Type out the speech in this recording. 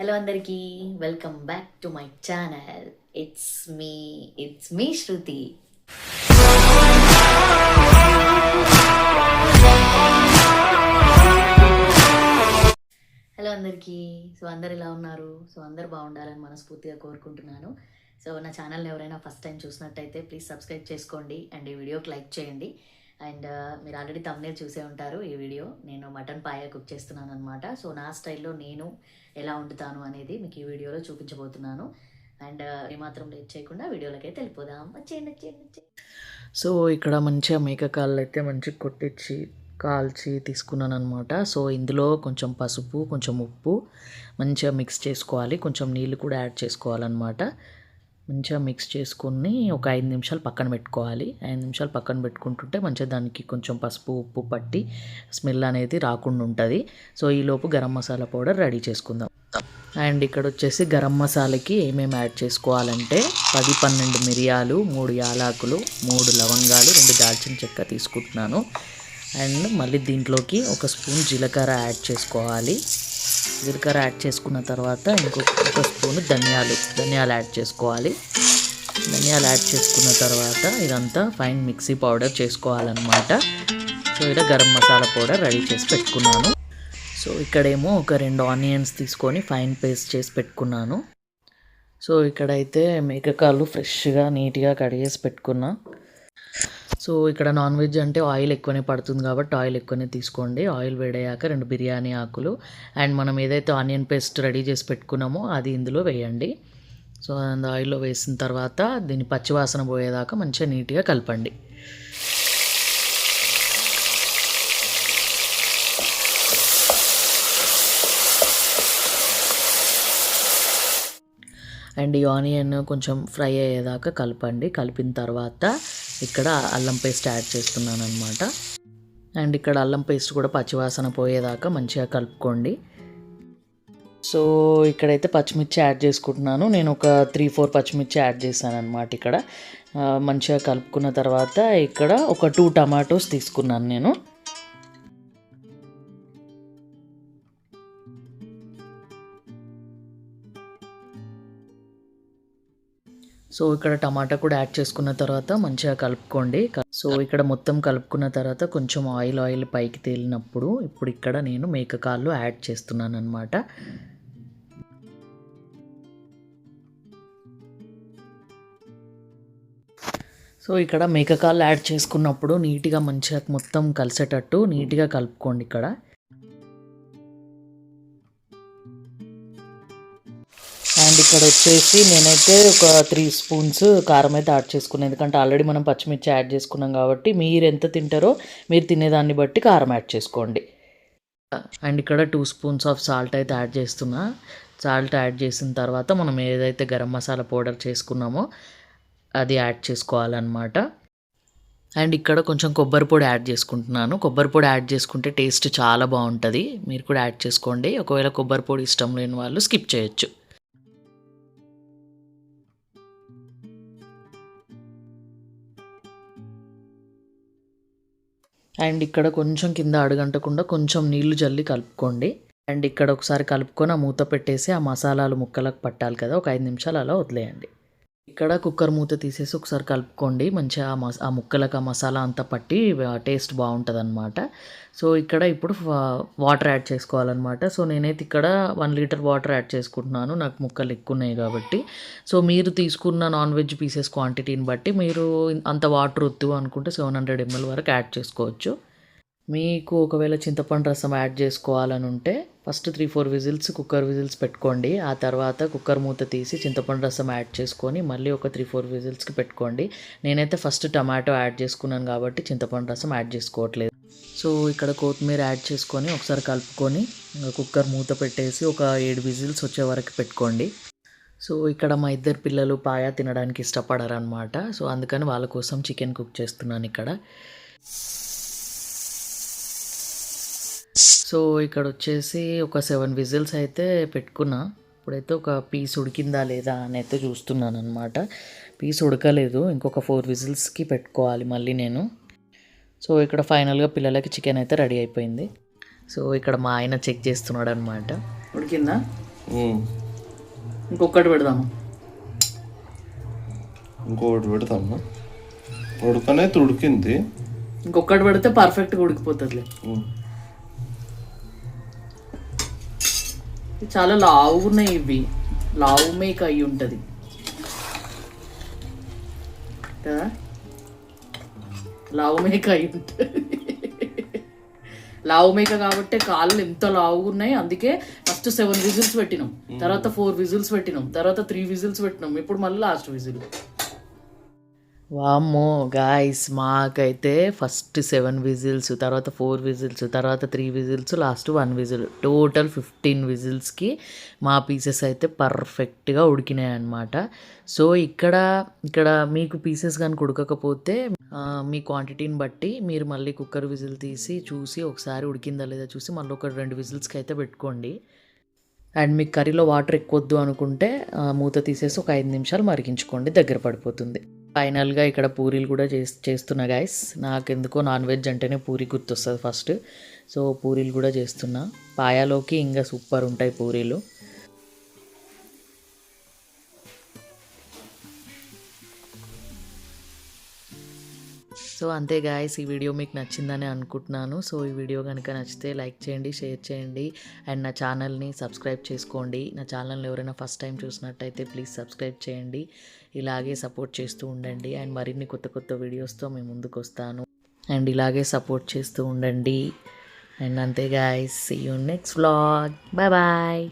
Hello అందరికీ welcome back to my channel. It's me it's me Shruti. Hello అందరికీ so అందరు ఎలా ఉన్నారు? సో అందరు బాగుండాలని మనస్ఫూర్తిగా కోరుకుంటున్నాను. సో నా ఛానల్ ఎవరైనా ఫస్ట్ టైం చూసినట్టయితే ప్లీజ్ సబ్స్క్రైబ్ చేసుకోండి. అండ్ ఈ వీడియోకి లైక్ చేయండి. అండ్ మీరు ఆల్రెడీ తమ్నే చూసే ఉంటారు ఈ వీడియో. నేను మటన్ పాయ కుక్ చేస్తున్నాను అనమాట సో నా స్టైల్లో నేను ఎలా వండుతాను అనేది మీకు ఈ వీడియోలో చూపించబోతున్నాను. అండ్ ఏమాత్రం లేట్ చేయకుండా వీడియోలకైతే అయితే వెళ్ళిపోదాం. వచ్చేయండి వచ్చేయండి సో ఇక్కడ మంచిగా మేక కాళ్ళు అయితే మంచిగా కొట్టించి కాల్చి తీసుకున్నాను అనమాట సో ఇందులో కొంచెం పసుపు కొంచెం ఉప్పు మంచిగా మిక్స్ చేసుకోవాలి. కొంచెం నీళ్ళు కూడా యాడ్ చేసుకోవాలన్నమాట. మంచిగా మిక్స్ చేసుకుని ఒక ఐదు నిమిషాలు పక్కన పెట్టుకోవాలి. ఐదు నిమిషాలు పక్కన పెట్టుకుంటుంటే మంచిగా దానికి కొంచెం పసుపు ఉప్పు పట్టి స్మెల్ అనేది రాకుండా ఉంటుంది. సో ఈలోపు గరం మసాలా పౌడర్ రెడీ చేసుకుందాం. అండ్ ఇక్కడ వచ్చేసి గరం మసాలాకి ఏమేమి యాడ్ చేసుకోవాలంటే పది పన్నెండు మిరియాలు మూడు యాలకులు మూడు లవంగాలు రెండు దాల్చిన చెక్క తీసుకుంటున్నాను. అండ్ మళ్ళీ దీంట్లోకి ఒక స్పూన్ జీలకర్ర యాడ్ చేసుకోవాలి. జీలకర్ర యాడ్ చేసుకున్న తర్వాత ఇంకొక ఒక స్పూన్ ధనియాలు ధనియాలు యాడ్ చేసుకోవాలి. ధనియాలు యాడ్ చేసుకున్న తర్వాత ఇదంతా ఫైన్ మిక్సీ పౌడర్ చేసుకోవాలన్నమాట. సో ఇలా గరం మసాలా పౌడర్ రెడీ చేసి పెట్టుకున్నాను. సో ఇక్కడేమో ఒక రెండు ఆనియన్స్ తీసుకొని ఫైన్ పేస్ట్ చేసి పెట్టుకున్నాను. సో ఇక్కడైతే మేకకాళ్ళు ఫ్రెష్గా నీట్గా కడిగేసి పెట్టుకున్నా. సో ఇక్కడ నాన్ వెజ్ అంటే ఆయిల్ ఎక్కువనే పడుతుంది కాబట్టి ఆయిల్ ఎక్కువనే తీసుకోండి. ఆయిల్ వేడయ్యాక రెండు బిర్యానీ ఆకులు అండ్ మనం ఏదైతే ఆనియన్ పేస్ట్ రెడీ చేసి పెట్టుకున్నామో అది ఇందులో వేయండి. సో అది ఆయిల్లో వేసిన తర్వాత దీన్ని పచ్చివాసన పోయేదాకా మంచిగా నీట్గా కలపండి. అండ్ ఈ ఆనియన్ కొంచెం ఫ్రై అయ్యేదాకా కలపండి. కలిపిన తర్వాత ఇక్కడ అల్లం పేస్ట్ యాడ్ చేస్తున్నాను అనమాట అండ్ ఇక్కడ అల్లం పేస్ట్ కూడా పచ్చివాసన పోయేదాకా మంచిగా కలుపుకోండి. సో ఇక్కడైతే పచ్చిమిర్చి యాడ్ చేసుకుంటున్నాను. నేను ఒక త్రీ ఫోర్ పచ్చిమిర్చి యాడ్ చేశాను అనమాట ఇక్కడ మంచిగా కలుపుకున్న తర్వాత ఇక్కడ ఒక టూ టమాటోస్ తీసుకున్నాను నేను. సో ఇక్కడ టమాటా కూడా యాడ్ చేసుకున్న తర్వాత మంచిగా కలుపుకోండి. సో ఇక్కడ మొత్తం కలుపుకున్న తర్వాత కొంచెం ఆయిల్ ఆయిల్ పైకి తేలినప్పుడు ఇప్పుడు ఇక్కడ నేను మేకకాళ్ళు యాడ్ చేస్తున్నాను అనమాట సో ఇక్కడ మేకకాళ్ళు యాడ్ చేసుకున్నప్పుడు నీట్గా మంచిగా మొత్తం కలిసేటట్టు నీట్గా కలుపుకోండి ఇక్కడ. అండ్ ఇక్కడ వచ్చేసి నేనైతే ఒక త్రీ స్పూన్స్ కారం అయితే యాడ్ చేసుకున్నాను ఎందుకంటే ఆల్రెడీ మనం పచ్చిమిర్చి యాడ్ చేసుకున్నాం కాబట్టి మీరు ఎంత తింటారో మీరు తినేదాన్ని బట్టి కారం యాడ్ చేసుకోండి. అండ్ ఇక్కడ టూ స్పూన్స్ ఆఫ్ సాల్ట్ అయితే యాడ్ చేస్తున్నా. సాల్ట్ యాడ్ చేసిన తర్వాత మనం ఏదైతే గరం మసాలా పౌడర్ చేసుకున్నామో అది యాడ్ చేసుకోవాలన్నమాట. అండ్ ఇక్కడ కొంచెం కొబ్బరి పొడి యాడ్ చేసుకుంటున్నాను. కొబ్బరి పొడి యాడ్ చేసుకుంటే టేస్ట్ చాలా బాగుంటుంది. మీరు కూడా యాడ్ చేసుకోండి. ఒకవేళ కొబ్బరి పొడి ఇష్టం లేని వాళ్ళు స్కిప్ చేయొచ్చు. అండ్ ఇక్కడ కొంచెం కింద అడుగంటకుండా కొంచెం నీళ్ళు జల్లి కలుపుకోండి. అండ్ ఇక్కడ ఒకసారి కలుపుకొని ఆ మూత పెట్టేసి ఆ మసాలాలు ముక్కలకు పట్టాలి కదా ఒక ఐదు నిమిషాలు అలా వదిలేయండి. ఇక్కడ కుక్కర్ మూత తీసేసి ఒకసారి కలుపుకోండి. మంచిగా ఆ మస ఆ ముక్కలకు ఆ మసాలా అంతా పట్టి టేస్ట్ బాగుంటుంది అనమాట సో ఇక్కడ ఇప్పుడు వాటర్ యాడ్ చేసుకోవాలన్నమాట. సో నేనైతే ఇక్కడ వన్ లీటర్ వాటర్ యాడ్ చేసుకుంటున్నాను. నాకు ముక్కలు ఎక్కువ ఉన్నాయి కాబట్టి. సో మీరు తీసుకున్న నాన్ వెజ్ పీసెస్ క్వాంటిటీని బట్టి మీరు అంత వాటర్ వద్దు అనుకుంటే సెవెన్ హండ్రెడ్ ఎంఎల్ వరకు యాడ్ చేసుకోవచ్చు. మీకు ఒకవేళ చింతపండు రసం యాడ్ చేసుకోవాలని ఉంటే first three four whistles cooker whistles పెట్టుకోండి. ఆ తర్వాత కుక్కర్ మూత తీసి చింతపండు రసం యాడ్ చేసుకొని మళ్ళీ ఒక త్రీ ఫోర్ విజిల్స్కి పెట్టుకోండి. నేనైతే ఫస్ట్ టమాటో యాడ్ చేసుకున్నాను కాబట్టి చింతపండు రసం యాడ్ చేసుకోవట్లేదు. సో ఇక్కడ కొత్తిమీర యాడ్ చేసుకొని ఒకసారి కలుపుకొని కుక్కర్ మూత పెట్టేసి ఒక ఏడు విజిల్స్ వచ్చే వరకు పెట్టుకోండి. సో ఇక్కడ మా ఇద్దరు పిల్లలు పాయ తినడానికి ఇష్టపడరనమాట సో అందుకని వాళ్ళ కోసం చికెన్ కుక్ చేస్తున్నాను ఇక్కడ. సో ఇక్కడ వచ్చేసి ఒక సెవెన్ విజిల్స్ అయితే పెట్టుకున్నా. ఇప్పుడైతే ఒక పీస్ ఉడికిందా లేదా అని అయితే చూస్తున్నాను అనమాట పీస్ ఉడకలేదు. ఇంకొక ఫోర్ విజిల్స్కి పెట్టుకోవాలి మళ్ళీ నేను. సో ఇక్కడ ఫైనల్గా పిల్లలకి చికెన్ అయితే రెడీ అయిపోయింది. సో ఇక్కడ మా ఆయన చెక్ చేస్తున్నాడు అనమాట ఉడికిందా. ఇంకొకటి పెడదాము. ఇంకొకటి పెడతామా? ఉడకనైతే ఉడికింది. ఇంకొకటి పెడితే పర్ఫెక్ట్గా ఉడికిపోతుందిలే. చాలా లావుగా ఉన్నాయి ఇవి. లావు మేక అయి ఉంటుంది. కదా లావు మేక అయి ఉంటుంది. లావు మేక కాబట్టి కాళ్ళు ఎంత లావుగా ఉన్నాయి అందుకే ఫస్ట్ సెవెన్ విజిల్స్ పెట్టినాం. తర్వాత ఫోర్ విజిల్స్ పెట్టినాం. తర్వాత త్రీ విజిల్స్ పెట్టినాం. ఇప్పుడు మళ్ళీ లాస్ట్ విజిల్ వామ్మో గాయస్ మాకైతే ఫస్ట్ సెవెన్ విజిల్స్ తర్వాత ఫోర్ విజిల్స్ తర్వాత three whistles last one whistle total fifteen విజిల్స్కి మా పీసెస్ అయితే పర్ఫెక్ట్గా ఉడికినాయి అనమాట సో ఇక్కడ ఇక్కడ మీకు పీసెస్ కానీ ఉడకకపోతే మీ క్వాంటిటీని బట్టి మీరు మళ్ళీ కుక్కర్ విజిల్ తీసి చూసి ఒకసారి ఉడికిందా లేదా చూసి మళ్ళీ ఒక రెండు విజిల్స్కి అయితే పెట్టుకోండి. అండ్ మీకు కర్రీలో వాటర్ ఎక్కువద్దు అనుకుంటే మూత తీసేసి ఒక ఐదు నిమిషాలు మరిగించుకోండి దగ్గర పడిపోతుంది. ఫైనల్గా ఇక్కడ పూరీలు కూడా చేస్ చేస్తున్నా గైస్ నాకు ఎందుకో నాన్ వెజ్ అంటేనే పూరి గుర్తొస్తుంది ఫస్ట్ సో పూరీలు కూడా చేస్తున్నా. పాయాలోకి ఇంకా సూపర్ ఉంటాయి పూరీలు. సో అంతే గాయస్ ఈ వీడియో మీకు నచ్చిందని అనుకుంటున్నాను. సో ఈ వీడియో కనుక నచ్చితే లైక్ చేయండి షేర్ చేయండి. అండ్ నా ఛానల్ని సబ్స్క్రైబ్ చేసుకోండి. నా ఛానల్ని ఎవరైనా ఫస్ట్ టైం చూసినట్టయితే ప్లీజ్ సబ్స్క్రైబ్ చేయండి. ఇలాగే సపోర్ట్ చేస్తూ ఉండండి. అండ్ మరిన్ని కొత్త కొత్త వీడియోస్తో మేము ముందుకు వస్తాను. అండ్ ఇలాగే సపోర్ట్ చేస్తూ ఉండండి. అండ్ అంతే guys see you next vlog bye bye